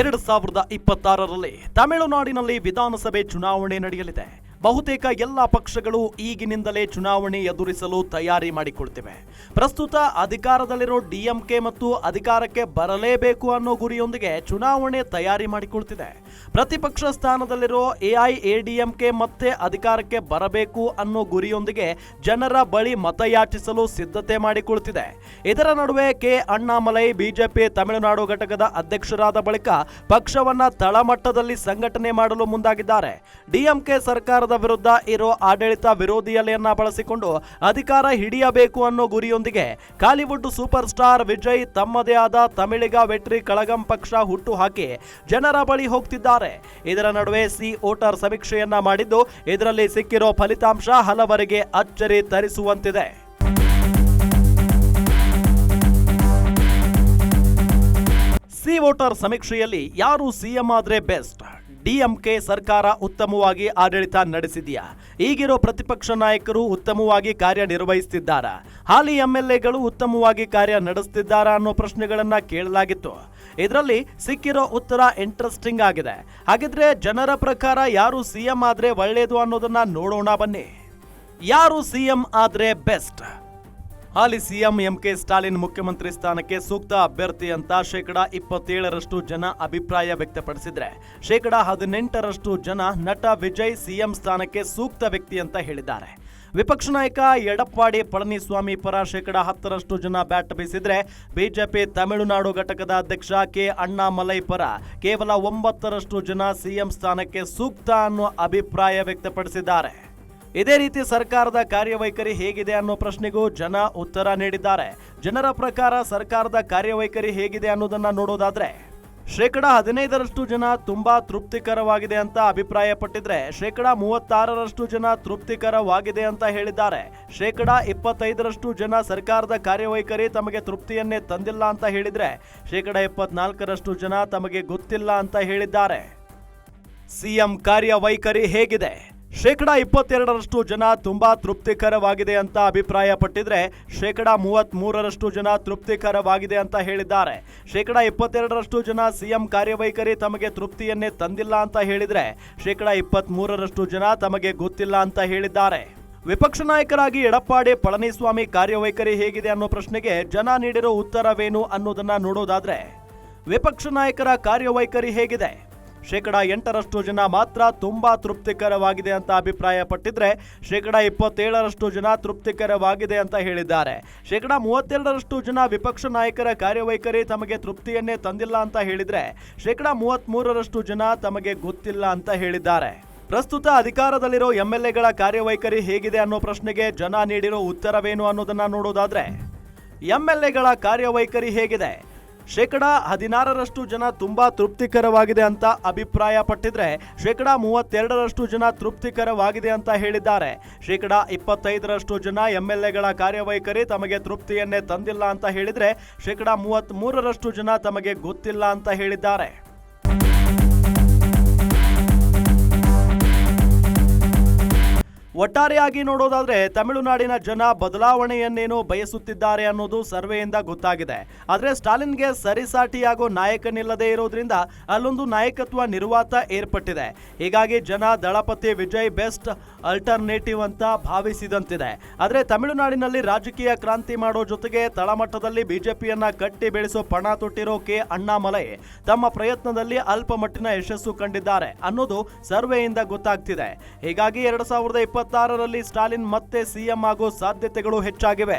ಎರಡು ಸಾವಿರದ ಇಪ್ಪತ್ತಾರರಲ್ಲಿ ತಮಿಳುನಾಡಿನಲ್ಲಿ ವಿಧಾನಸಭೆ ಚುನಾವಣೆ ನಡೆಯಲಿದೆ. ಬಹುತೇಕ ಎಲ್ಲ ಪಕ್ಷಗಳು ಈಗಿನಿಂದಲೇ ಚುನಾವಣೆ ಎದುರಿಸಲು ತಯಾರಿ ಮಾಡಿಕೊಳ್ತಿವೆ. ಪ್ರಸ್ತುತ ಅಧಿಕಾರದಲ್ಲಿರೋ ಡಿಎಂಕೆ ಮತ್ತು ಅಧಿಕಾರಕ್ಕೆ ಬರಲೇಬೇಕು ಅನ್ನೋ ಗುರಿಯೊಂದಿಗೆ ಚುನಾವಣೆ ತಯಾರಿ ಮಾಡಿಕೊಳ್ತಿದೆ. ಪ್ರತಿಪಕ್ಷ ಸ್ಥಾನದಲ್ಲಿರೋ ಎಐಎಡಿಎಂಕೆ ಮತ್ತೆ ಅಧಿಕಾರಕ್ಕೆ ಬರಬೇಕು ಅನ್ನೋ ಗುರಿಯೊಂದಿಗೆ ಜನರ ಬಳಿ ಮತಯಾಚಿಸಲು ಸಿದ್ಧತೆ ಮಾಡಿಕೊಳ್ತಿದೆ. ಇದರ ನಡುವೆ ಕೆ. ಅಣ್ಣಾಮಲೈ, ಬಿಜೆಪಿ ತಮಿಳುನಾಡು ಘಟಕದ ಅಧ್ಯಕ್ಷರಾದ ಬಳಿಕ ಪಕ್ಷವನ್ನ ತಳಮಟ್ಟದಲ್ಲಿ ಸಂಘಟನೆ ಮಾಡಲು ಮುಂದಾಗಿದ್ದಾರೆ. ಡಿಎಂಕೆ ಸರ್ಕಾರದ ವಿರುದ್ಧ ಇರೋ ಆಡಳಿತ ವಿರೋಧಿ ಅಲೆಯನ್ನ ಬಳಸಿಕೊಂಡು ಅಧಿಕಾರ ಹಿಡಿಯಬೇಕು ಅನ್ನೋ ಗುರಿಯೊಂದಿಗೆ ಕಾಲಿವುಡ್ ಸೂಪರ್ ಸ್ಟಾರ್ ವಿಜಯ್ ತಮ್ಮದೇ ಆದ ತಮಿಳಿಗ ವೆಟ್ರಿ ಕಳಗಂ ಪಕ್ಷ ಹುಟ್ಟು ಹಾಕಿ ಜನರ ಬಳಿ ಹೋಗ್ತಿದ್ದಾರೆ. ಇದರ ನಡುವೆ ಸಿ ವೋಟರ್ ಸಮೀಕ್ಷೆಯನ್ನ ಮಾಡಿದ್ದು ಇದರಲ್ಲಿ ಸಿಕ್ಕಿರೋ ಫಲಿತಾಂಶ ಹಲವರಿಗೆ ಅಚ್ಚರಿ ತರಿಸುವಂತಿದೆ. ಸಿ ವೋಟರ್ ಸಮೀಕ್ಷೆಯಲ್ಲಿ ಯಾರು ಸಿಎಂ ಆದ್ರೆ ಬೆಸ್ಟ್? ಡಿಎಂಕೆ ಸರ್ಕಾರ ಉತ್ತಮವಾಗಿ ಆಡಳಿತ ನಡೆಸಿದೆಯಾ? ಈಗಿರೋ ಪ್ರತಿಪಕ್ಷ ನಾಯಕರು ಉತ್ತಮವಾಗಿ ಕಾರ್ಯನಿರ್ವಹಿಸುತ್ತಿದ್ದಾರಾ ಹಾಲಿ ಎಂಎಲ್ಎಗಳು ಉತ್ತಮವಾಗಿ ಕಾರ್ಯ ನಡೆಸುತ್ತಿದ್ದಾರಾ ಅನ್ನೋ ಪ್ರಶ್ನೆಗಳನ್ನ ಕೇಳಲಾಗಿತ್ತು. ಇದರಲ್ಲಿ ಸಿಕ್ಕಿರೋ ಉತ್ತರ ಇಂಟ್ರೆಸ್ಟಿಂಗ್ ಆಗಿದೆ. ಹಾಗಿದ್ರೆ ಜನರ ಪ್ರಕಾರ ಯಾರು ಸಿಎಂ ಆದ್ರೆ ಒಳ್ಳೇದು ಅನ್ನೋದನ್ನ ನೋಡೋಣ ಬನ್ನಿ. ಯಾರು ಸಿಎಂ ಆದ್ರೆ ಬೆಸ್ಟ್? ಹಾಲಿ ಸಿಎಂ ಎಂ ಕೆ ಸ್ಟಾಲಿನ್ ಮುಖ್ಯಮಂತ್ರಿ ಸ್ಥಾನಕ್ಕೆ ಸೂಕ್ತ ಅಭ್ಯರ್ಥಿ ಅಂತ ಶೇಕಡ ಇಪ್ಪತ್ತೇಳರಷ್ಟು ಜನ ಅಭಿಪ್ರಾಯ ವ್ಯಕ್ತಪಡಿಸಿದ್ರೆ, ಶೇಕಡ ಹದಿನೆಂಟರಷ್ಟು ಜನ ನಟ ವಿಜಯ್ ಸಿಎಂ ಸ್ಥಾನಕ್ಕೆ ಸೂಕ್ತ ವ್ಯಕ್ತಿ ಅಂತ ಹೇಳಿದ್ದಾರೆ. ವಿಪಕ್ಷ ನಾಯಕ ಎಡಪ್ಪಾಡಿ ಪಳನಿಸ್ವಾಮಿ ಪರ ಶೇಕಡ ಹತ್ತರಷ್ಟು ಜನ ಬ್ಯಾಟ್ ಬೀಸಿದ್ರೆ, ಬಿಜೆಪಿ ತಮಿಳುನಾಡು ಘಟಕದ ಅಧ್ಯಕ್ಷ ಕೆ ಅಣ್ಣಾಮಲೈ ಪರ ಕೇವಲ ಒಂಬತ್ತರಷ್ಟು ಜನ ಸಿಎಂ ಸ್ಥಾನಕ್ಕೆ ಸೂಕ್ತ ಅನ್ನೋ ಅಭಿಪ್ರಾಯ ವ್ಯಕ್ತಪಡಿಸಿದ್ದಾರೆ. ಇದೇ ರೀತಿ ಸರ್ಕಾರದ ಕಾರ್ಯವೈಖರಿ ಹೇಗಿದೆ ಅನ್ನೋ ಪ್ರಶ್ನೆಗೂ ಜನ ಉತ್ತರ ನೀಡಿದ್ದಾರೆ. ಜನರ ಪ್ರಕಾರ ಸರ್ಕಾರದ ಕಾರ್ಯವೈಖರಿ ಹೇಗಿದೆ ಅನ್ನೋದನ್ನ ನೋಡೋದಾದ್ರೆ, ಶೇಕಡ ಹದಿನೈದರಷ್ಟು ಜನ ತುಂಬಾ ತೃಪ್ತಿಕರವಾಗಿದೆ ಅಂತ ಅಭಿಪ್ರಾಯ ಪಟ್ಟಿದ್ರೆ ಶೇಕಡ ಮೂವತ್ತಾರರಷ್ಟು ಜನ ತೃಪ್ತಿಕರವಾಗಿದೆ ಅಂತ ಹೇಳಿದ್ದಾರೆ. ಶೇಕಡ ಇಪ್ಪತ್ತೈದರಷ್ಟು ಜನ ಸರ್ಕಾರದ ಕಾರ್ಯವೈಖರಿ ತಮಗೆ ತೃಪ್ತಿಯನ್ನೇ ತಂದಿಲ್ಲ ಅಂತ ಹೇಳಿದ್ರೆ, ಶೇಕಡ ಇಪ್ಪತ್ನಾಲ್ಕರಷ್ಟು ಜನ ತಮಗೆ ಗೊತ್ತಿಲ್ಲ ಅಂತ ಹೇಳಿದ್ದಾರೆ. ಸಿಎಂ ಕಾರ್ಯವೈಖರಿ ಹೇಗಿದೆ? ಶೇಕಡ ಇಪ್ಪತ್ತೆರಡರಷ್ಟು ಜನ ತುಂಬಾ ತೃಪ್ತಿಕರವಾಗಿದೆ ಅಂತ ಅಭಿಪ್ರಾಯ ಪಟ್ಟಿದ್ರೆ ಶೇಕಡ ಮೂವತ್ತ್ ಮೂರರಷ್ಟು ಜನ ತೃಪ್ತಿಕರವಾಗಿದೆ ಅಂತ ಹೇಳಿದ್ದಾರೆ. ಶೇಕಡ ಇಪ್ಪತ್ತೆರಡರಷ್ಟು ಜನ ಸಿಎಂ ಕಾರ್ಯವೈಖರಿ ತಮಗೆ ತೃಪ್ತಿಯನ್ನೇ ತಂದಿಲ್ಲ ಅಂತ ಹೇಳಿದ್ರೆ ಶೇಕಡ ಇಪ್ಪತ್ತ್ ಮೂರರಷ್ಟು ಜನ ತಮಗೆ ಗೊತ್ತಿಲ್ಲ ಅಂತ ಹೇಳಿದ್ದಾರೆ. ವಿಪಕ್ಷ ನಾಯಕರಾಗಿ ಎಡಪ್ಪಾಡಿ ಪಳನಿಸ್ವಾಮಿ ಕಾರ್ಯವೈಖರಿ ಹೇಗಿದೆ ಅನ್ನೋ ಪ್ರಶ್ನೆಗೆ ಜನ ನೀಡಿರೋ ಉತ್ತರವೇನು ಅನ್ನೋದನ್ನ ನೋಡೋದಾದ್ರೆ ವಿಪಕ್ಷ ನಾಯಕರ ಕಾರ್ಯವೈಖರಿ ಹೇಗಿದೆ? ಶೇಕಡ ಎಂಟರಷ್ಟು ಜನ ಮಾತ್ರ ತುಂಬಾ ತೃಪ್ತಿಕರವಾಗಿದೆ ಅಂತ ಅಭಿಪ್ರಾಯ ಪಟ್ಟಿದ್ರೆ ಶೇಕಡ ಇಪ್ಪತ್ತೇಳರಷ್ಟು ಜನ ತೃಪ್ತಿಕರವಾಗಿದೆ ಅಂತ ಹೇಳಿದ್ದಾರೆ. ಶೇಕಡ ಮೂವತ್ತೆರಡರಷ್ಟು ಜನ ವಿಪಕ್ಷ ನಾಯಕರ ಕಾರ್ಯವೈಖರಿ ತಮಗೆ ತೃಪ್ತಿಯನ್ನೇ ತಂದಿಲ್ಲ ಅಂತ ಹೇಳಿದ್ರೆ ಶೇಕಡ ಮೂವತ್ತ್ ಜನ ತಮಗೆ ಗೊತ್ತಿಲ್ಲ ಅಂತ ಹೇಳಿದ್ದಾರೆ. ಪ್ರಸ್ತುತ ಅಧಿಕಾರದಲ್ಲಿರೋ ಎಂಎಲ್ಎಗಳ ಕಾರ್ಯವೈಖರಿ ಹೇಗಿದೆ ಅನ್ನೋ ಪ್ರಶ್ನೆಗೆ ಜನ ನೀಡಿರೋ ಉತ್ತರವೇನು ಅನ್ನೋದನ್ನ ನೋಡೋದಾದ್ರೆ, ಎಂಎಲ್ಎಗಳ ಕಾರ್ಯವೈಖರಿ ಹೇಗಿದೆ? ಶೇಕಡ ಹದಿನಾರರಷ್ಟು ಜನ ತುಂಬಾ ತೃಪ್ತಿಕರವಾಗಿದೆ ಅಂತ ಅಭಿಪ್ರಾಯ ಪಟ್ಟಿದ್ರೆ ಶೇಕಡ ಮೂವತ್ತೆರಡರಷ್ಟು ಜನ ತೃಪ್ತಿಕರವಾಗಿದೆ ಅಂತ ಹೇಳಿದ್ದಾರೆ. ಶೇಕಡ ಇಪ್ಪತ್ತೈದರಷ್ಟು ಜನ ಎಂಎಲ್ಎಗಳ ಕಾರ್ಯವೈಖರಿ ತಮಗೆ ತೃಪ್ತಿಯನ್ನೇ ತಂದಿಲ್ಲ ಅಂತ ಹೇಳಿದ್ರೆ ಶೇಕಡ ಮೂವತ್ತ್ ಮೂರರಷ್ಟು ಜನ ತಮಗೆ ಗೊತ್ತಿಲ್ಲ ಅಂತ ಹೇಳಿದ್ದಾರೆ. ಒಟ್ಟಾರೆಯಾಗಿ ನೋಡೋದಾದ್ರೆ ತಮಿಳುನಾಡಿನ ಜನ ಬದಲಾವಣೆಯನ್ನೇನು ಬಯಸುತ್ತಿದ್ದಾರೆ ಅನ್ನೋದು ಸರ್ವೆಯಿಂದ ಗೊತ್ತಾಗಿದೆ. ಆದರೆ ಸ್ಟಾಲಿನ್ಗೆ ಸರಿಸಾಟಿಯಾಗೋ ನಾಯಕನಿಲ್ಲದೆ ಇರೋದ್ರಿಂದ ಅಲ್ಲೊಂದು ನಾಯಕತ್ವ ನಿರ್ವಾತ ಏರ್ಪಟ್ಟಿದೆ. ಹೀಗಾಗಿ ಜನ ದಳಪತಿ ವಿಜಯ್ ಬೆಸ್ಟ್ ಅಲ್ಟರ್ನೇಟಿವ್ ಅಂತ ಭಾವಿಸಿದಂತಿದೆ. ಆದರೆ ತಮಿಳುನಾಡಿನಲ್ಲಿ ರಾಜಕೀಯ ಕ್ರಾಂತಿ ಮಾಡೋ ಜೊತೆಗೆ ತಳಮಟ್ಟದಲ್ಲಿ ಬಿಜೆಪಿಯನ್ನ ಕಟ್ಟಿ ಬೆಳೆಸೋ ಪಣ ತೊಟ್ಟಿರೋ ಕೆ ಅಣ್ಣಾಮಲೈ ತಮ್ಮ ಪ್ರಯತ್ನದಲ್ಲಿ ಅಲ್ಪಮಟ್ಟಿನ ಯಶಸ್ಸು ಕಂಡಿದ್ದಾರೆ ಅನ್ನೋದು ಸರ್ವೆಯಿಂದ ಗೊತ್ತಾಗ್ತಿದೆ. ಹೀಗಾಗಿ ಎರಡ್ ಸಾವಿರದ ಇಪ್ಪತ್ತಾರರಲ್ಲಿ ಸ್ಟಾಲಿನ್ ಮತ್ತೆ ಸಿಎಂ ಆಗೋ ಸಾಧ್ಯತೆಗಳು ಹೆಚ್ಚಾಗಿವೆ.